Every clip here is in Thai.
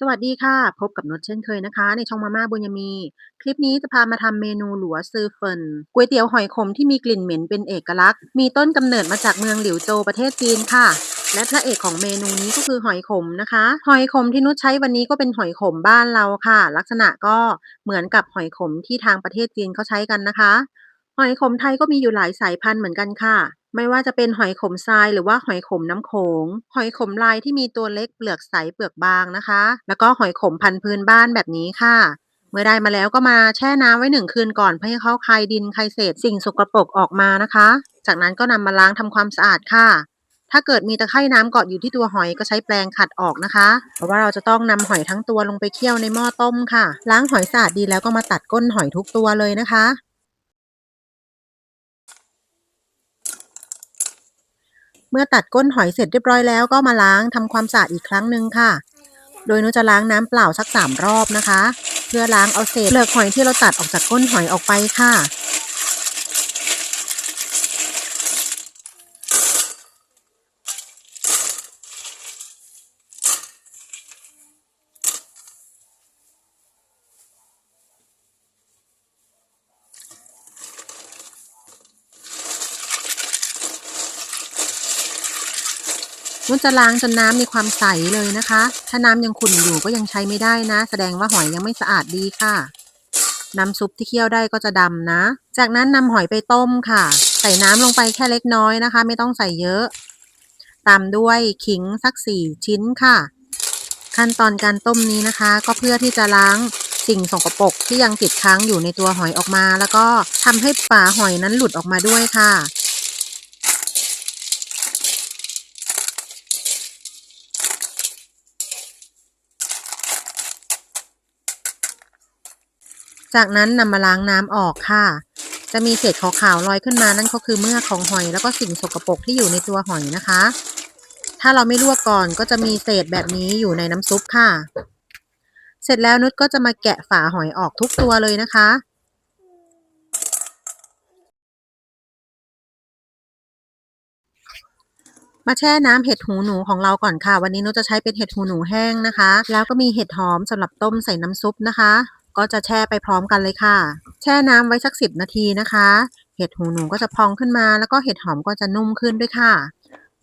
สวัสดีค่ะ พบกับนุชเช่นเคยนะคะ ในช่องมาม่าบุญยมี คลิปนี้จะพามาทำเมนูหลัวซือเฟินก๋วยเตี๋ยวหอยขมที่มีกลิ่นเหม็นเป็นเอกลักษณ์ มีต้นกำเนิดมาจากเมืองหลิวโจวประเทศจีนค่ะ และพระเอกของเมนูนี้ก็คือหอยขมนะคะ หอยขมที่นุชใช้วันนี้ก็เป็นหอยขมบ้านเราค่ะ ลักษณะก็เหมือนกับหอยขมที่ทางประเทศจีนเขาใช้กันนะคะ หอยขมไทยก็มีอยู่หลายสายพันธุ์เหมือนกันค่ะไม่ว่าจะเป็นหอยขมทรายหรือว่าหอยขมน้ำโขง หอยขมลายที่มีตัวเล็กเปลือกใสเปลือกบางนะคะ แล้วก็หอยขมพันธุ์พื้นบ้านแบบนี้ค่ะ เมื่อได้มาแล้วก็มาแช่น้ำไว้หนึ่งคืนก่อนเพื่อให้เขาคายดินคายเศษสิ่งสกปรกออกมานะคะ จากนั้นก็นำมาล้างทำความสะอาดค่ะ ถ้าเกิดมีตะไคร่น้ำเกาะอยู่ที่ตัวหอยก็ใช้แปรงขัดออกนะคะ เพราะว่าเราจะต้องนำหอยทั้งตัวลงไปเคี่ยวในหม้อต้มค่ะ ล้างหอยสะอาดดีแล้วก็มาตัดก้นหอยทุกตัวเลยนะคะ เมื่อตัดก้นหอยเสร็จเรียบร้อยแล้วก็มาล้างทำความสะอาดอีกครั้งหนึ่งค่ะ โดยนุจะล้างน้ำเปล่าสักสามรอบนะคะ เพื่อล้างเอาเศษเปลือกหอยที่เราตัดออกจากก้นหอยออกไปค่ะ จะล้างจนน้ำมีความใสเลยนะคะ ถ้าน้ำยังขุ่นอยู่ก็ยังใช้ไม่ได้นะ แสดงว่าหอยยังไม่สะอาดดีค่ะ น้ำซุปที่เคี่ยวได้ก็จะดำนะ จากนั้นนำหอยไปต้มค่ะ ใส่น้ำลงไปแค่เล็กน้อยนะคะ ไม่ต้องใส่เยอะ ตามด้วยขิงสักสี่ชิ้นค่ะ ขั้นตอนการต้มนี้นะคะ ก็เพื่อที่จะล้างสิ่งสกปรกที่ยังติดค้างอยู่ในตัวหอยออกมา แล้วก็ทำให้ฝาหอยนั้นหลุดออกมาด้วยค่ะ จากนั้นนำมาล้างน้ำออกค่ะ จะมีเศษขาวๆลอยขึ้นมานั่นก็คือเมือกของหอย แล้วก็สิ่งสกปรกที่อยู่ในตัวหอยนะคะ ถ้าเราไม่ลวกก่อนก็จะมีเศษแบบนี้อยู่ในน้ำซุปค่ะ เสร็จแล้วนุชก็จะมาแกะฝาหอยออกทุกตัวเลยนะคะมาแช่น้ำเห็ดหูหนูของเราก่อนค่ะ วันนี้นุชจะใช้เป็นเห็ดหูหนูแห้งนะคะ แล้วก็มีเห็ดหอมสำหรับต้มใส่น้ำซุปนะคะ ก็จะแช่ไปพร้อมกันเลยค่ะ แช่น้ำไว้สักสิบนาทีนะคะ เห็ดหูหนูก็จะพองขึ้นมาแล้วก็เห็ดหอมก็จะนุ่มขึ้นด้วยค่ะ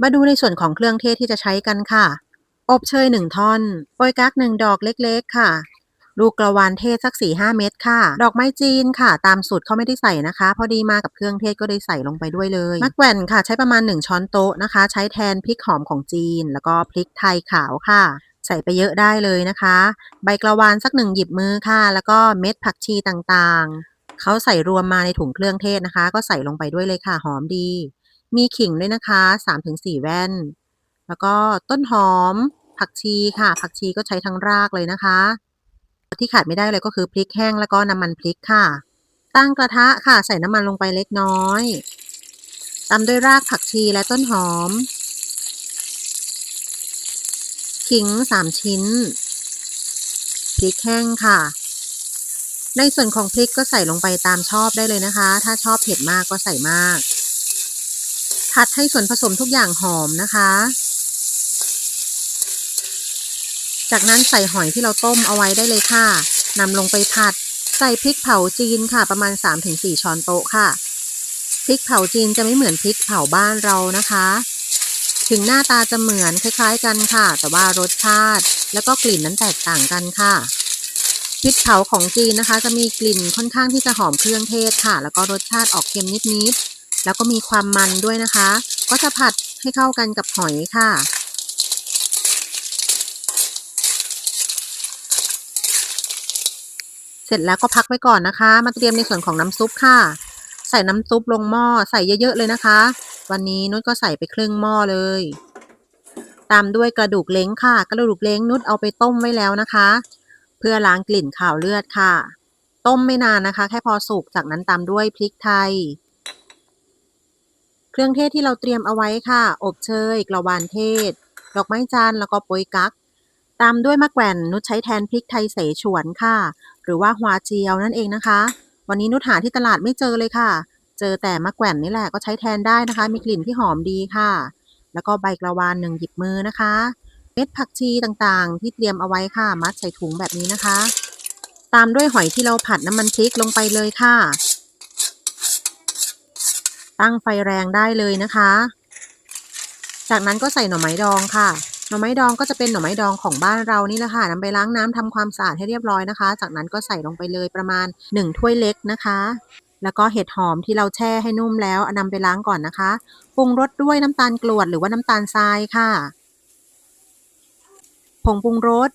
มาดูในส่วนของเครื่องเทศที่จะใช้กันค่ะ อบเชยหนึ่งท่อนโปยกั๊กหนึ่งดอกเล็กๆ ค่ะ ลูกกระวานเทศสักสี่ห้าเม็ดค่ะ ดอกไม้จีนค่ะ ตามสูตรเขาไม่ได้ใส่นะคะ พอดีมากับเครื่องเทศก็ได้ใส่ลงไปด้วยเลยมะแกว่นค่ะ ใช้ประมาณ 1 ช้อนโต๊ะนะคะ ใช้แทนพริกหอมของจีน แล้วก็พริกไทยขาวค่ะ ใส่ไปเยอะได้เลยนะคะ ใบกระวานสักหนึ่งหยิบมือค่ะ แล้วก็เม็ดผักชีต่างๆ เขาใส่รวมมาในถุงเครื่องเทศนะคะ ก็ใส่ลงไปด้วยเลยค่ะหอมดี มีขิงด้วยนะคะ 3-4 แว่น แล้วก็ต้นหอม ผักชีค่ะ ผักชีก็ใช้ทั้งรากเลยนะคะ ที่ขาดไม่ได้เลยก็คือพริกแห้งแล้วก็น้ำมันพริกค่ะ ตั้งกระทะค่ะใส่น้ำมันลงไปเล็กน้อยตามด้วยรากผักชีและต้นหอม ขิงสามชิ้นพริกแห้งค่ะ ในส่วนของพริกก็ใส่ลงไปตามชอบได้เลยนะคะ ถ้าชอบเผ็ดมากก็ใส่มาก ผัดให้ส่วนผสมทุกอย่างหอมนะคะ จากนั้นใส่หอยที่เราต้มเอาไว้ได้เลยค่ะนำลงไปผัด ใส่พริกเผาจีนค่ะ ประมาณ 3-4 ช้อนโต๊ะค่ะพริกเผาจีนจะไม่เหมือนพริกเผาบ้านเรานะคะ ถึงหน้าตาจะเหมือนคล้ายๆกันค่ะ แต่ว่ารสชาติ แล้วก็กลิ่นนั้นแตกต่างกันค่ะพริกเผาของจีนนะคะ จะมีกลิ่นค่อนข้างที่จะหอมเครื่องเทศค่ะ แล้วก็รสชาติออกเค็มนิดๆแล้วก็มีความมันด้วยนะคะ ก็จะผัดให้เข้ากันกับหอยค่ะเสร็จแล้วก็พักไว้ก่อนนะคะ มาเตรียมในส่วนของน้ำซุปค่ะ ใส่น้ำซุปลงหม้อใส่เยอะๆเลยนะคะ วันนี้นุชก็ใส่ไปครึ่งหม้อเลย ตามด้วยกระดูกเล้งค่ะ กระดูกเล้งนุชเอาไปต้มไว้แล้วนะคะ เพื่อล้างกลิ่นข่าวเลือดค่ะ ต้มไม่นานนะคะ แค่พอสุกจากนั้นตามด้วยพริกไทย เครื่องเทศที่เราเตรียมเอาไว้ค่ะ อบเชยกระวานเทศ ดอกไม้จันทร์แล้วก็โปยกั๊กตามด้วยมะแกว่นนุชใช้แทนพริกไทยเสฉวนค่ะ หรือว่าฮวเจียวนั่นเองนะคะ วันนี้นุชหาที่ตลาดไม่เจอเลยค่ะ เจอแต่มะแกว่นนี่แหละก็ใช้แทนได้นะคะ มีกลิ่นที่หอมดีค่ะ แล้วก็ใบกระวานหนึ่งหยิบมือนะคะ เม็ดผักชีต่างๆ ที่เตรียมเอาไว้ค่ะ มัดใส่ถุงแบบนี้นะคะ ตามด้วยหอยที่เราผัดน้ำมันพริกลงไปเลยค่ะ ตั้งไฟแรงได้เลยนะคะ จากนั้นก็ใส่หน่อไม้ดองค่ะ น่อไม้ดองก็จะเป็นหน่อไม้ดองของบ้านเรานี่แหละค่ะนำไปล้างน้ำทำความสะอาดให้เรียบร้อยนะคะ จากนั้นก็ใส่ลงไปเลยประมาณ 1 ถ้วยเล็กนะคะ แล้วก็เห็ดหอมที่เราแช่ให้นุ่มแล้วนำไปล้างก่อนนะคะปรุงรสด้วยน้ำตาลกรวดหรือว่าน้ำตาลทรายค่ะผงปรุงรส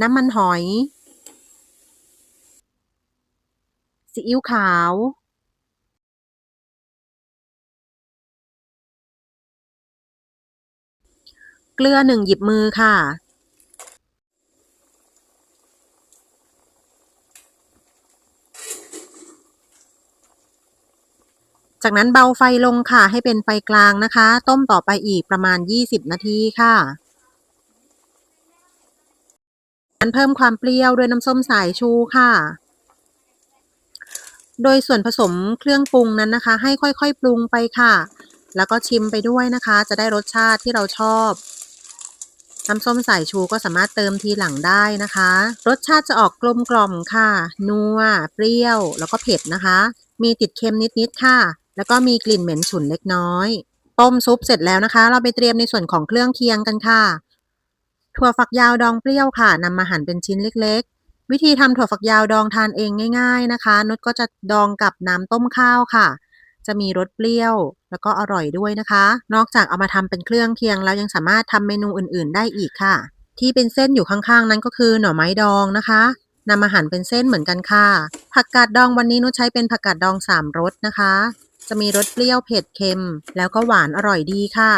น้ำมันหอย ซีอิ๊วขาว เกลือหนึ่งหยิบมือค่ะ จากนั้นเบาไฟลงค่ะให้เป็นไฟกลางนะคะ ต้มต่อไปอีกประมาณ 20 นาทีค่ะมันเพิ่มความเปรี้ยวด้วยน้ำส้มสายชูค่ะ โดยส่วนผสมเครื่องปรุงนั้นนะคะ ให้ค่อยๆ ปรุงไปค่ะ แล้วก็ชิมไปด้วยนะคะ จะได้รสชาติที่เราชอบ น้ำส้มสายชูก็สามารถเติมทีหลังได้นะคะ รสชาติจะออกกลมกล่อมค่ะ นัว เปรี้ยว แล้วก็เผ็ดนะคะ มีติดเค็มนิดๆค่ะ แล้วก็มีกลิ่นเหม็นฉุนเล็กน้อย ต้มซุปเสร็จแล้วนะคะ เราไปเตรียมในส่วนของเครื่องเคียงกันค่ะ ถั่วฝักยาวดองเปรี้ยวค่ะนำมาหั่นเป็นชิ้นเล็กๆ วิธีทำถั่วฝักยาวดองทานเองง่าย ๆนะคะนุชก็จะดองกับน้ำต้มข้าวค่ะ จะมีรสเปรี้ยว แล้วก็อร่อยด้วยนะคะ นอกจากเอามาทำเป็นเครื่องเคียงแล้วยังสามารถทำเมนูอื่นๆ ได้อีกค่ะ ที่เป็นเส้นอยู่ข้างๆ นั้นก็คือหน่อไม้ดองนะคะนำมาหั่นเป็นเส้นเหมือนกันค่ะ ผักกาดดองวันนี้นุชใช้เป็นผักกาดดองสามรสนะคะ จะมีรสเปรี้ยวเผ็ดเค็ม แล้วก็หวานอร่อยดีค่ะ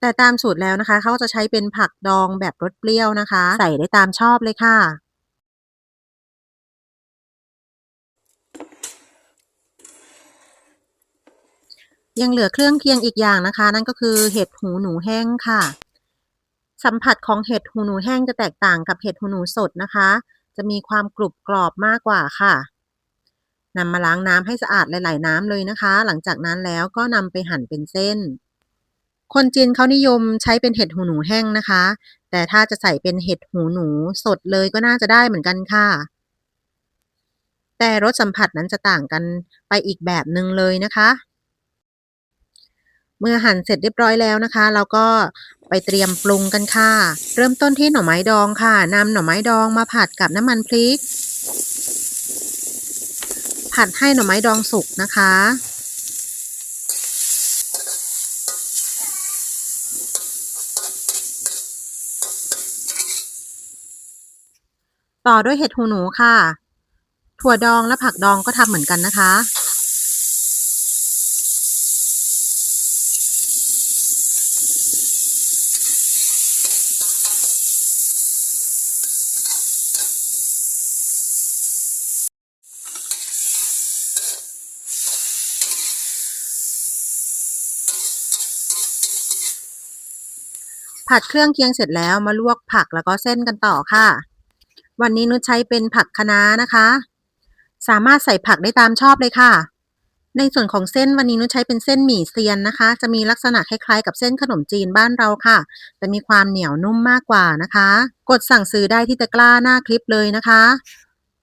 แต่ตามสูตรแล้วนะคะเขาจะใช้เป็นผักดองแบบรสเปรี้ยวนะคะ ใส่ได้ตามชอบเลยค่ะ ยังเหลือเครื่องเคียงอีกอย่างนะคะ นั่นก็คือเห็ดหูหนูแห้งค่ะ สัมผัสของเห็ดหูหนูแห้งจะแตกต่างกับเห็ดหูหนูสดนะคะ จะมีความกรุบกรอบมากกว่าค่ะนำมาล้างน้ำให้สะอาดหลาย ๆ น้ำเลยนะคะ หลังจากนั้นแล้วก็นำไปหั่นเป็นเส้น คนจีนเขานิยมใช้เป็นเห็ดหูหนูแห้งนะคะ แต่ถ้าจะใส่เป็นเห็ดหูหนูสดเลยก็น่าจะได้เหมือนกันค่ะ แต่รสสัมผัสนั้นจะต่างกันไปอีกแบบหนึ่งเลยนะคะ เมื่อหั่นเสร็จเรียบร้อยแล้วนะคะ เราก็ไปเตรียมปรุงกันค่ะ เริ่มต้นที่หน่อไม้ดองค่ะนำหน่อไม้ดองมาผัดกับน้ำมันพริก ผัดให้หน่อไม้ดองสุกนะคะ ต่อด้วยเห็ดหูหนูค่ะ ถั่วดองและผักดองก็ทำเหมือนกันนะคะ ผัดเครื่องเคียงเสร็จแล้วมาลวกผักแล้วก็เส้นกันต่อค่ะ วันนี้นุชใช้เป็นผักคะน้านะคะ สามารถใส่ผักได้ตามชอบเลยค่ะ ในส่วนของเส้นวันนี้นุชใช้เป็นเส้นหมี่เซียนนะคะ จะมีลักษณะคล้ายๆ กับเส้นขนมจีนบ้านเราค่ะ แต่มีความเหนียวนุ่มมากกว่านะคะ กดสั่งซื้อได้ที่ตะกร้าหน้าคลิปเลยนะคะ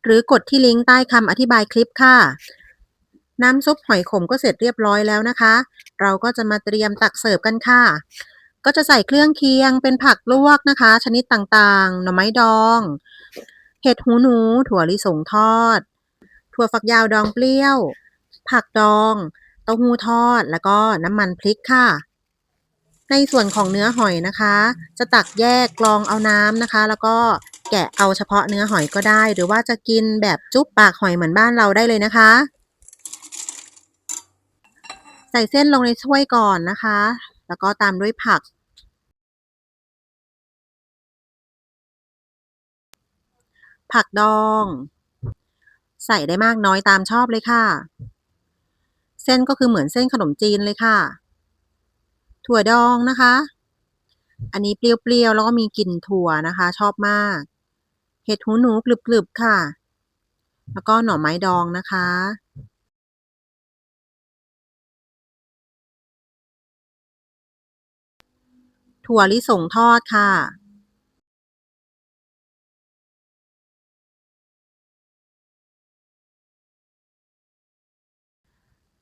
หรือกดที่ลิงก์ใต้คำอธิบายคลิปค่ะ น้ำซุปหอยขมก็เสร็จเรียบร้อยแล้วนะคะ เราก็จะมาเตรียมตักเสิร์ฟกันค่ะ ก็จะใส่เครื่องเคียงเป็นผักลวกนะคะ ชนิดต่างๆ หน่อไม้ดอง เห็ดหูหนู ถั่วลิสงทอด ถั่วฝักยาวดองเปรี้ยว ผักดองเต้าหู้ทอด แล้วก็น้ำมันพริกค่ะ ในส่วนของเนื้อหอยนะคะ จะตักแยกกรองเอาน้ำนะคะ แล้วก็แกะเอาเฉพาะเนื้อหอยก็ได้ หรือว่าจะกินแบบจุ๊บปากหอยเหมือนบ้านเราได้เลยนะคะ ส่เส้นลงในถ้วยก่อนนะคะ แล้วก็ตามด้วยผัก ผักดอง ใส่ได้มากน้อยตามชอบเลยค่ะ เส้นก็คือเหมือนเส้นขนมจีนเลยค่ะ ถั่วดองนะคะ อันนี้เปรี้ยวๆแล้วก็มีกลิ่นถั่วนะคะ ชอบมาก เห็ดหูหนูกรึบๆค่ะ แล้วก็หน่อไม้ดองนะคะ ถั่วลิสงทอดค่ะ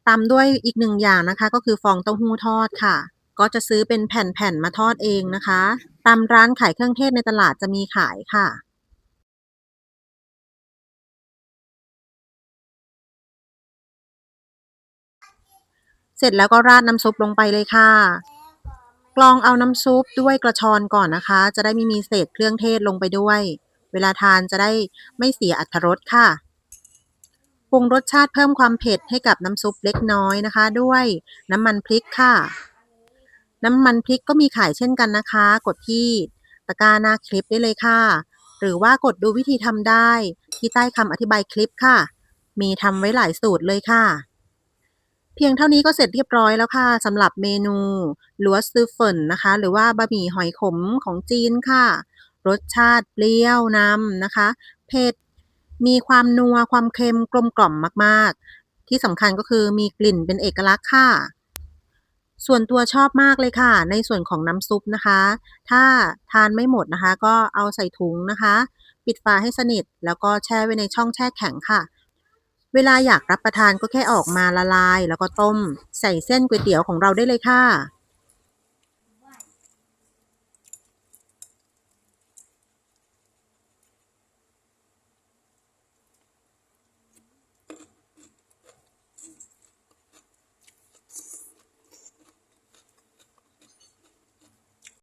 ตามด้วยอีกหนึ่งอย่างนะคะ ก็คือฟองเต้าหู้ทอดค่ะ ก็จะซื้อเป็นแผ่นๆมาทอดเองนะคะ ตามร้านขายเครื่องเทศในตลาดจะมีขายค่ะ เสร็จแล้วก็ราดน้ำซุปลงไปเลยค่ะ กรองเอาน้ำซุปด้วยกระชอนก่อนนะคะ จะได้ไม่มีเศษเครื่องเทศลงไปด้วย เวลาทานจะได้ไม่เสียอรรถรสค่ะปรุงรสชาติเพิ่มความเผ็ดให้กับน้ำซุปเล็กน้อยนะคะ ด้วยน้ำมันพริกค่ะ น้ำมันพริกก็มีขายเช่นกันนะคะ กดที่ตะกร้าหน้าคลิปได้เลยค่ะ หรือว่ากดดูวิธีทำได้ที่ใต้คำอธิบายคลิปค่ะ มีทำไว้หลายสูตรเลยค่ะ เพียงเท่านี้ก็เสร็จเรียบร้อยแล้วค่ะสำหรับเมนูลัวซือเฟินนะคะ หรือว่าบะหมี่หอยขมของจีนค่ะ รสชาติเปรี้ยวนำนะคะ เผ็ด มีความนัวความเค็มกลมกล่อมมากๆ ที่สำคัญก็คือมีกลิ่นเป็นเอกลักษณ์ค่ะ ส่วนตัวชอบมากเลยค่ะ ในส่วนของน้ำซุปนะคะ ถ้าทานไม่หมดนะคะ ก็เอาใส่ถุงนะคะ ปิดฝาให้สนิท แล้วก็แช่ไว้ในช่องแช่แข็งค่ะ เวลาอยากรับประทานก็แค่ออกมาละลาย แล้วก็ต้ม ใส่เส้นก๋วยเตี๋ยวของเราได้เลยค่ะ